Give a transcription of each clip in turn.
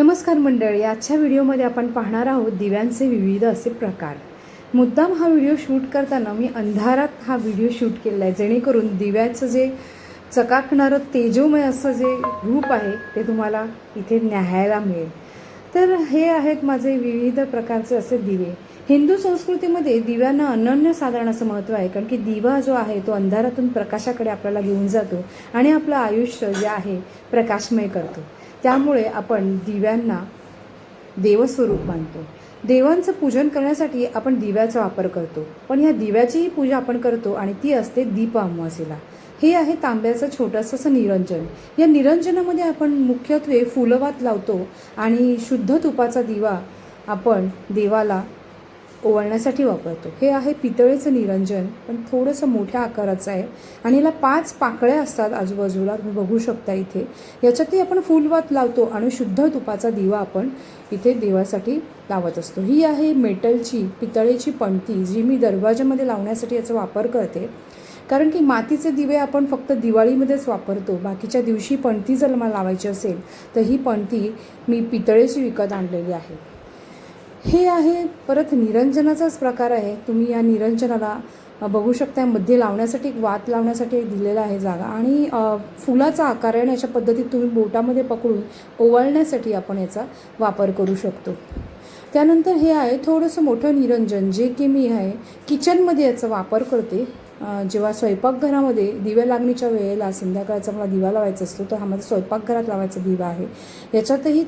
नमस्कार मंडळी आजच्या व्हिडिओमध्ये आपण पाहणार आहोत दिव्यांचे विविध असे प्रकार. मुद्दाम हा व्हिडिओ शूट करताना मी अंधारात हा व्हिडिओ शूट केलेला आहे जेणेकरून दिव्याचं जे चकाकणारं तेजोमय असं जे रूप आहे ते तुम्हाला इथे न्याहायला मिळेल. तर हे आहेत माझे विविध प्रकारचे असे दिवे. हिंदू संस्कृतीमध्ये दिव्यांना अनन्यसाधारण असं महत्त्व आहे कारण की दिवा जो आहे तो अंधारातून प्रकाशाकडे आपल्याला घेऊन जातो आणि आपलं आयुष्य जे आहे प्रकाशमय करतो. त्यामुळे आपण दिव्यांना देवस्वरूप मानतो. देवांचं पूजन करण्यासाठी आपण दिव्याचा वापर करतो. पण ह्या दिव्याचीही पूजा आपण करतो आणि ती असते दीप अमावासेला हे आहे तांब्याचं छोटंसं असं निरंजन. या निरंजनामध्ये आपण मुख्यत्वे फुलवात लावतो आणि शुद्ध तुपाचा दिवा आपण देवाला ओवाळण्यासाठी वापरतो. हे आहे पितळेचं निरंजन पण थोडंसं मोठ्या आकाराचं आहे. आणि याला पाच पाकळ्या असतात आजूबाजूला तुम्ही बघू शकता इथे. याच्यातही आपण फुलवात लावतो आणि शुद्ध तुपाचा दिवा आपण इथे देवासाठी लावत असतो. ही आहे मेटलची पितळेची पणती जी मी दरवाजामध्ये लावण्यासाठी याचा वापर करते. कारण की मातीचे दिवे आपण फक्त दिवाळीमध्येच वापरतो. बाकीच्या दिवशी पणती जर मला लावायची असेल तर ही पणती मी पितळेची विकत आणलेली आहे. हे आहे परत निरंजनाचाच प्रकार आहे. तुम्ही या निरंजनाला बघू शकता मध्ये लावण्यासाठी एक वात लावण्यासाठी एक दिलेला आहे जागा. आणि फुलाचा आकार आहे आणि अशा पद्धतीत तुम्ही बोटामध्ये पकडून ओवाळण्यासाठी आपण याचा वापर करू शकतो. त्यानंतर हे आहे थोडंसं मोठं निरंजन जे की मी आहे किचनमध्ये याचा वापर करते. जेव्हा स्वयंपाकघरामध्ये दिव्या लागणीच्या वेळेला संध्याकाळचा मला दिवा लावायचा असतो तर हा माझा स्वयंपाकघरात लावायचा दिवा आहे. याच्यातही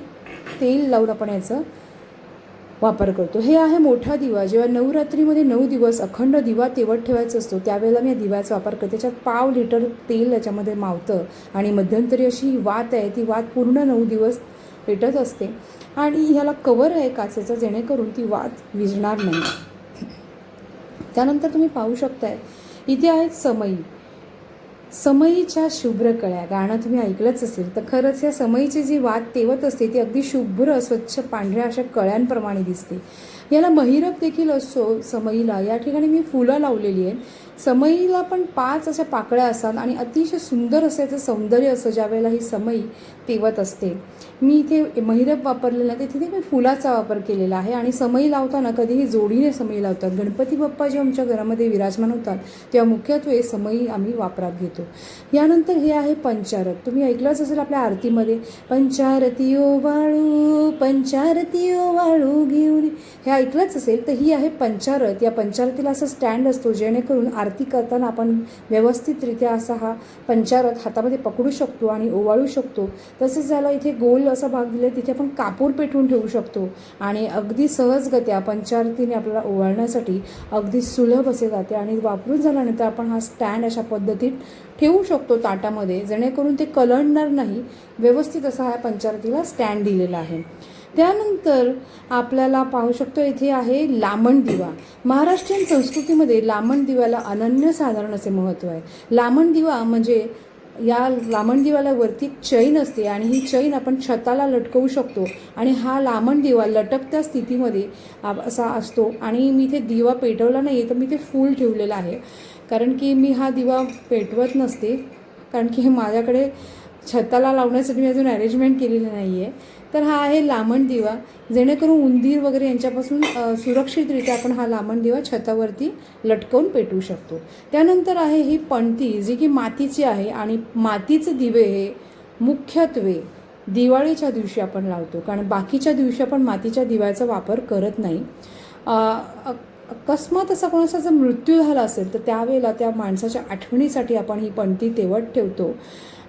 तेल लावून आपण याचं वापर करतो. हे आहे मोठा दिवा. जेव्हा नवरात्रीमध्ये नऊ दिवस अखंड दिवा तेवत ठेवायचा असतो त्यावेळेला मी या दिव्याचा वापर करते. त्याच्यात पाव लिटर तेल याच्यामध्ये मावतं आणि मध्यंतरी अशी ही वात आहे ती वात पूर्ण नऊ दिवस पेटत असते आणि ह्याला कवर आहे काचेचं जेणेकरून ती वात विझणार नाही. त्यानंतर तुम्ही पाहू शकताय इथे आहेत समई. समईच्या शुभ्र कळ्या. गाणं तुम्ही ऐकलंच असेल. तर खरंच या समईची जी वात तेवत असते ती अगदी शुभ्र स्वच्छ पांढऱ्या अशा कळ्यांप्रमाणे दिसते. याला महिरप देखील असतो समईला. या ठिकाणी मी फुलं लावलेली आहेत. समईला पण पाच अशा पाकळ्या असतात आणि अतिशय सुंदर असं याचं सौंदर्य असं ज्यावेळेला ही समई तेवत असते. मी इथे महिरप वापरलेला आहे तिथे मी फुलाचा वापर केलेला आहे. आणि समई लावताना कधीही जोडीने समई लावतात. गणपती बाप्पा जे आमच्या घरामध्ये विराजमान होतात तेव्हा मुख्यत्वे समई आम्ही वापरात घेतो. यानंतर हे आहे पंचारत तुम्ही ऐकलंच असेल आपल्या आरतीमध्ये. पंचारती ओ वाळू पंचारती ओ वाळू घेऊन. हे ऐकलंच असेल तर ही आहे पंचारत या पंचारतीला असं स्टँड असतो जेणेकरून आरती करताना आपण व्यवस्थितरित्या असा हा पंचारत हातामध्ये पकडू शकतो आणि ओवाळू शकतो. तसेच ज्याला इथे गोल असा भाग दिला तिथे आपण कापूर पेटवून ठेवू शकतो. आणि अगदी सहजगत्या पंचारतीने आपल्याला ओवाळण्यासाठी अगदी सुलभ असे जाते आणि वापरून झाल्यानंतर आपण हा स्टँड अशा पद्धतीत ठेवू शकतो ताटामध्ये जेणेकरून ते कलंडणार नाही. व्यवस्थित असा ह्या पंचारतीला स्टँड दिलेला आहे. त्यानंतर आपल्याला पाहू शकतो इथे आहे लामण दिवा. महाराष्ट्रीयन संस्कृतीमध्ये लामण दिव्याला अनन्यसाधारण असे महत्त्व आहे. लामण दिवा म्हणजे या लामण दिवाला वरती चैन असते आणि ही चैन आपण छताला लटकवू शकतो आणि हा लामण दिवा लटकत्या स्थितीमध्ये असा असतो. आणि मी इथे दिवा पेटवला नाही आहे तर मी ते फूल ठेवलेलं आहे. कारण की मी हा दिवा पेटवत नसते. कारण की हे माझ्याकडे छताला लावण्यासाठी मी अजून अरेंजमेंट केलेली नाही आहे तर हा आहे लामण दिवा. जेणेकरून उंदीर वगैरे यांच्यापासून सुरक्षितरित्या आपण हा लामण दिवा छतावरती लटकवून पेटवू शकतो. त्यानंतर आहे ही पणती जी की मातीची आहे आणि मातीचे दिवे हे मुख्यत्वे दिवाळीच्या दिवशी आपण लावतो. कारण बाकीच्या दिवशी आपण मातीच्या दिव्याचा वापर करत नाही. अकस्मात असा कोणाचा जर मृत्यू झाला असेल तर त्यावेळेला त्या माणसाच्या आठवणीसाठी आपण ही पणती तेवट ठेवतो.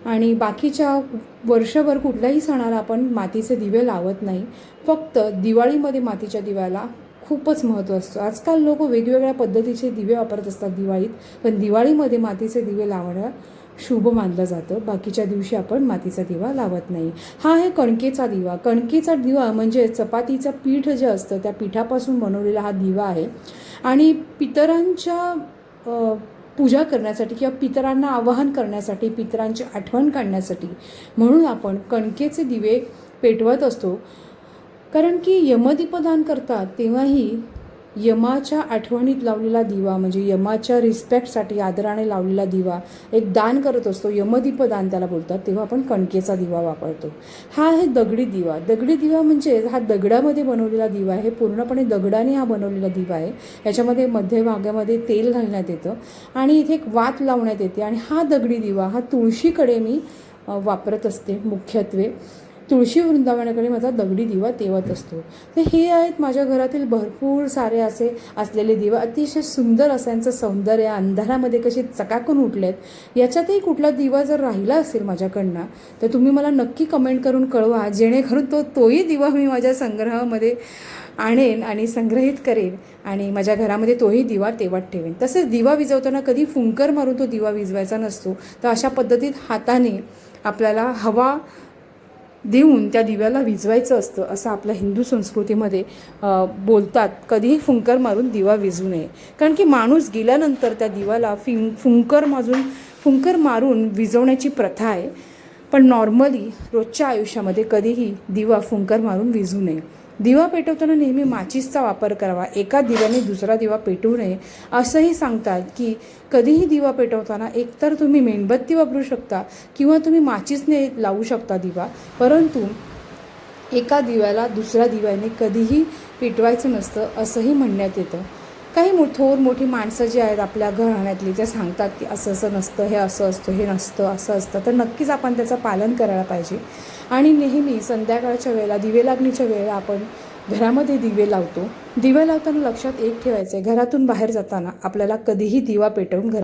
आणि बाकीच्या वर्षभर कुठल्याही सणाला आपण मातीचे दिवे लावत नाही. फक्त दिवाळीमध्ये मातीच्या दिव्याला खूपच महत्त्व असतं. आजकाल लोक वेगवेगळ्या पद्धतीचे दिवे वापरत असतात दिवाळीत पण दिवाळीमध्ये मातीचे दिवे लावणं शुभ मानलं जातं. बाकीच्या दिवशी आपण मातीचा दिवा लावत नाही. हा आहे कणकेचा दिवा. कणकेचा दिवा म्हणजे चपातीचं पीठ जे असतं त्या पिठापासून बनवलेला हा दिवा आहे. आणि पितरांच्या पूजा करण्यासाठी किंवा पितरांना आवाहन करण्यासाठी पितरांची आठवण काढण्यासाठी म्हणून आपण कणकेचे दिवे पेटवत असतो. कारण की यमदीपदान करतात तेव्हाही यमाच्या आठवणीत लावलेला दिवा म्हणजे यमाच्या रिस्पेक्टसाठी आदराने लावलेला दिवा एक दान करत असतो. यमदीप दान त्याला बोलतात तेव्हा आपण कणकेचा दिवा वापरतो. हा आहे दगडी दिवा. दगडी दिवा म्हणजे हा दगडामध्ये बनवलेला दिवा आहे. पूर्णपणे दगडाने हा बनवलेला दिवा आहे. याच्यामध्ये मध्यभागामध्ये तेल घालण्यात येतं आणि इथे एक वात लावण्यात येते. आणि हा दगडी दिवा हा तुळशीकडे मी वापरत असते मुख्यत्वे. तुळशी वृंदावनाकडे माझा दगडी दिवा तेवत असतो. तर हे आहेत माझ्या घरातील भरपूर सारे असे असलेले दिवा. अतिशय सुंदर असं यांचं सौंदर्य. अंधारामध्ये कसे चकाकून उठलेत. याच्यातही कुठला दिवा जर राहिला असेल माझ्याकडनं तर तुम्ही मला नक्की कमेंट करून कळवा. जेणेकरून तो तोही दिवा मी माझ्या संग्रहामध्ये आणेन आणि संग्रहित करेन आणि माझ्या घरामध्ये तोही दिवा तेवत ठेवेन. तसेच दिवा विजवताना कधी फुंकर मारून तो दिवा विजवायचा नसतो. तर अशा पद्धतीत हाताने आपल्याला हवा देऊन त्या दिव्याला विझवायचं असतं असं आपल्या हिंदू संस्कृतीमध्ये बोलतात. कधीही फुंकर मारून दिवा विजू नये. कारण की माणूस गेल्यानंतर त्या दिवाला फिं फुंकर माजून फुंकर मारून विजवण्याची प्रथा आहे. पण नॉर्मली रोजच्या आयुष्यामध्ये कधीही दिवा फुंकर मारून विजू नये. दिवा पेटवताना नेहमी माचीसचा वापर करावा. एका दिव्याने दुसरा दिवा पेटवू नये असंही सांगतात की कधीही दिवा पेटवताना एकतर तुम्ही मेणबत्ती वापरू शकता किंवा तुम्ही माचीसने लावू शकता दिवा परंतु एका दिव्याला दुसऱ्या दिव्याने कधीही पेटवायचं नसतं असंही म्हणण्यात येतं. काही थोर मोठी माणसं जी आहेत आपल्या घराण्यातली ते सांगतात की असं असं नसतं हे असं असतं हे नसतं असं असतं. तर नक्कीच आपण त्याचं पालन करायला पाहिजे. आणि नेहमी संध्याकाळच्या वेळेला दिवे लागणीच्या वेळेला आपण घरामध्ये दिवे लावतो. दिवे लावताना लक्षात एक ठेवायचं आहे घरातून बाहेर जाताना आपल्याला कधीही दिवा पेटवून घर